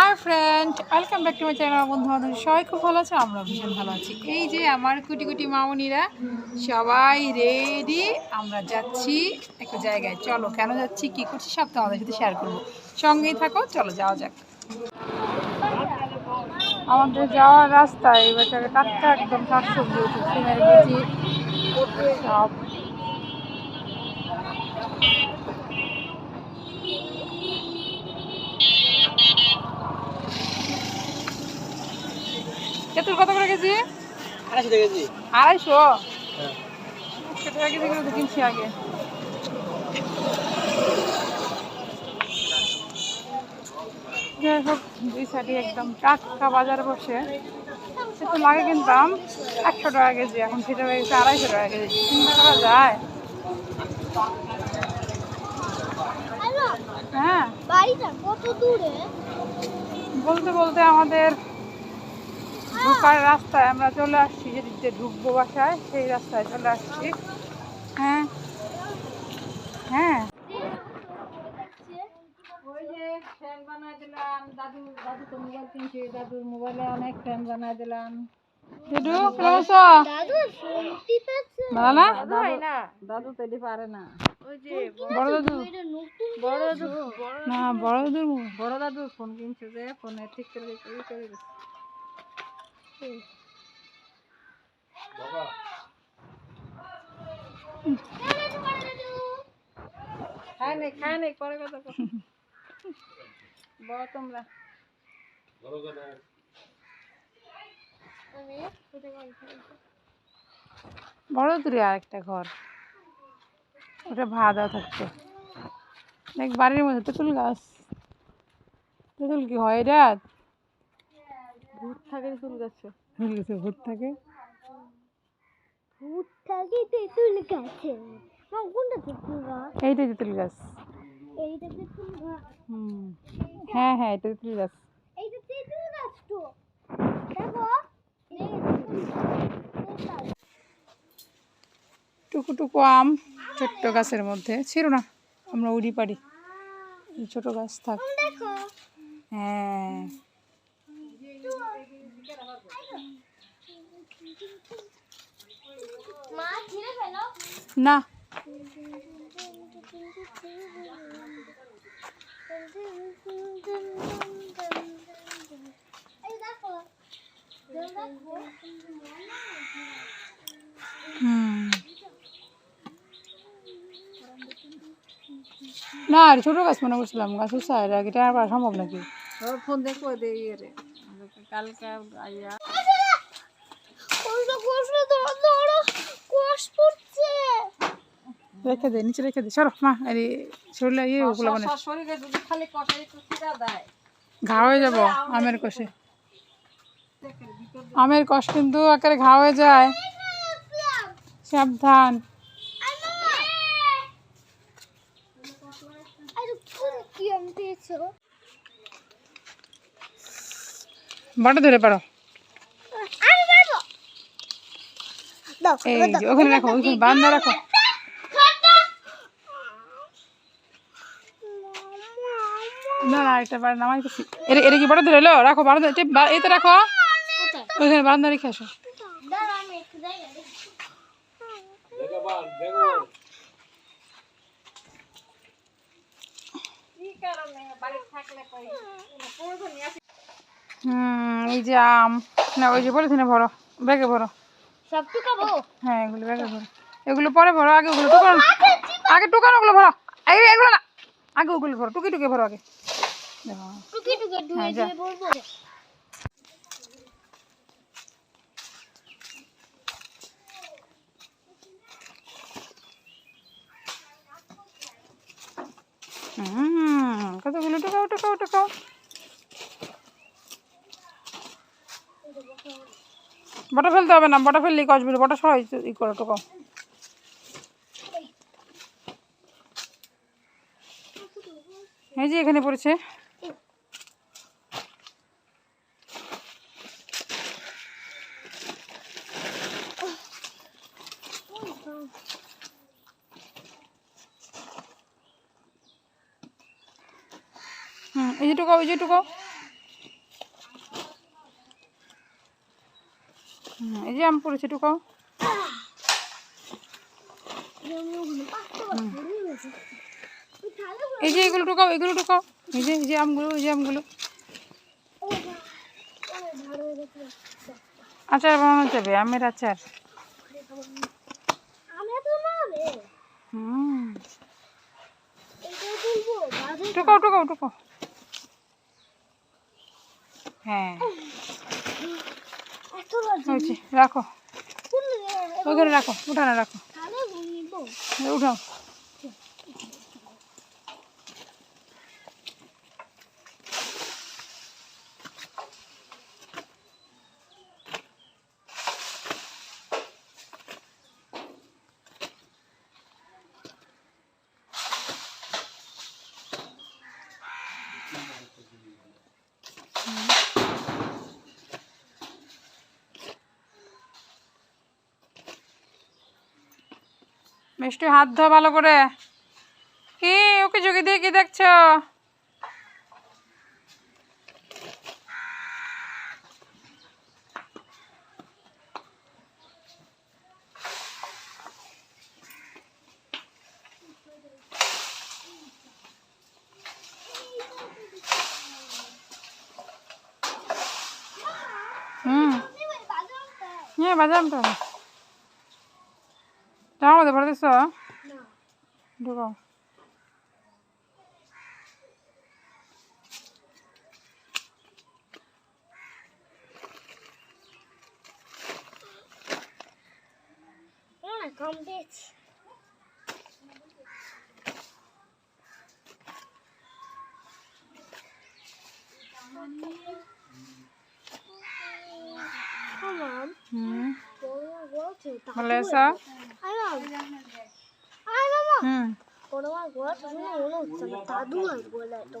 Hi friend welcome back to my channel বন্ধু বান্ধব সবাই খুব ভালো আছে? আমরা ভীষণ ভালো আছি। এই যে আমার কুটি কুটি মামনিরা, সবাই রেডি আমরা যাচ্ছি একটা জায়গায়। চলো, কেন যাচ্ছি, কি করছি, সব তোমাদের সাথে শেয়ার করব। সঙ্গেই থাকো, চলো, যাওয়া যাক। আমাদের যাওয়ার রাস্তায় এবার টাটকা একদম শাকসবজি উঠে সিমের সব। তেঁতুল কত করে কেজি? আড়াইশো কেজি। আড়াইশো? একশো টাকা কেজি করে তো কিনছি আগে। যাই হোক দুই সাইডে একদম টাটকা বাজার বসে। লাগে কিনতাম একশো টাকা কেজি এখন সেটা হয়ে গেছে আড়াইশো টাকা কেজি। চিন্তা করা যায়? হ্যাঁ। বাড়িটা কত দূরে? বলতে বলতে আমাদের ঢোকার রাস্তায় আমরা চলে আসছি দিয়ে ঢুকবো বাসায় সেই রাস্তায় চলে আসছি। হ্যাঁ। হ্যাঁ। ফ্যান বানায় দিলাম দাদু দাদু তো মোবাইল কিনছে দাদুর মোবাইলে অনেক ফ্যান বানায় দিলাম। দিদু কেমন আছো? দাদু ফোন টিপেছে। ভালো না? না। দাদু তো এটি পারে না। ওই যে বড় দাদু। বড় দাদু। না বড় দাদুর বড় দাদু ফোন কিনছে যে ফোনে ঠিক করে খায় নাই খায় নাই পরে কথা কও। তোমরা। বড় দূরে আর একটা ঘর। ওটা ভাদা থাকতো দেখ বাড়ির মধ্যে তেঁতুল গাছ। তেঁতুল কি হয় রাত ভূত থাকে তেঁতুল গাছে। গাছে ভূত থাকে? ভূত থাকে তেঁতুল গাছে। মা কোনটা তেঁতুল গাছ এইটাই তেঁতুল গাছ। এইটা তেঁতুল গাছ হুম। হ্যাঁ হ্যাঁ এটা তেঁতুল গাছ। এইটা তেঁতুল গাছ তো। দেখো এই টুকু টুকু আম ছোট্ট গাছের মধ্যে। ছিল না আমরা উড়ি পারি এই ছোট গাছ থাক। হ্যাঁ। না। দেখো দেখো না, আর ছোট গাছ মনে করছিলাম গাছ উৎসাহ সম্ভব নাকি? ফোন দেখব রে কালকে আইয়া রেখে দে নিচে রেখে দে সরো মা আরে শরীরে ইয়ে ওগুলো মানে ঘা হয়ে যাব আমের কষে আমের কষ কিন্তু একেবারে ঘা হয়ে যায় সাবধান বটা ধরে পারো। ওখানে রাখো ওখানে বারান্দা রাখো। না না এটা বার নামাই করছি এটা এটা কি বড় ধরে এলো? রাখো বারান্দা এতে রাখো। ওইখানে বারান্দা রেখে আসো। হুম এই যে আম। না ওই যে বলেছি না ভরো ব্যাগে ভরো। সব টুকাবো? হ্যাঁ এগুলো ব্যাগে ভরো। এগুলো পরে ভরো আগে ওগুলো টুকানো আগে টুকানো ওগুলো ভরো। এই এগুলো না। আগে ওগুলো ভরো টুকি টুকি ভরো আগে। টুকি টুকি ধুয়ে হ্যাঁ, যা। ধুয়ে বলব হুম কতগুলো টুকাও টুকাও টুকাও। বটা ফেলতে হবে না, বটা ফেললেই কষবে বটা সবাই ই করো টুকাও এই যে এখানে পড়েছে। হুম, এই যে টুকাও এই যে টুকাও হুম, এই যে আম পড়েছে টুকাও এই যে এগুলো টুকাও এগুলো টুকাও এই যে এই যে আমগুলো, এই যে আমগুলো। আচার বানানো যাবে, আমের আচার। টুকাও টুকাও টুকাও হ্যাঁ। এত বাজে হয়েছে রাখো কোন ওইখানে মিষ্টি হাত ধোয়া ভালো করে। কি ওকে চোখে দিয়ে কি দেখছ? হুম। হ্যাঁ বাজাম তো। জামা মধ্যে ভরে দিচ্ছ ঢুকাও না কমপ্লিট আমার হুম বড় বলছে ভালো আছো আয় আয় মামা হুম বড় মা গোয়া শুনে মনে হচ্ছে না দাদু আর বলে তো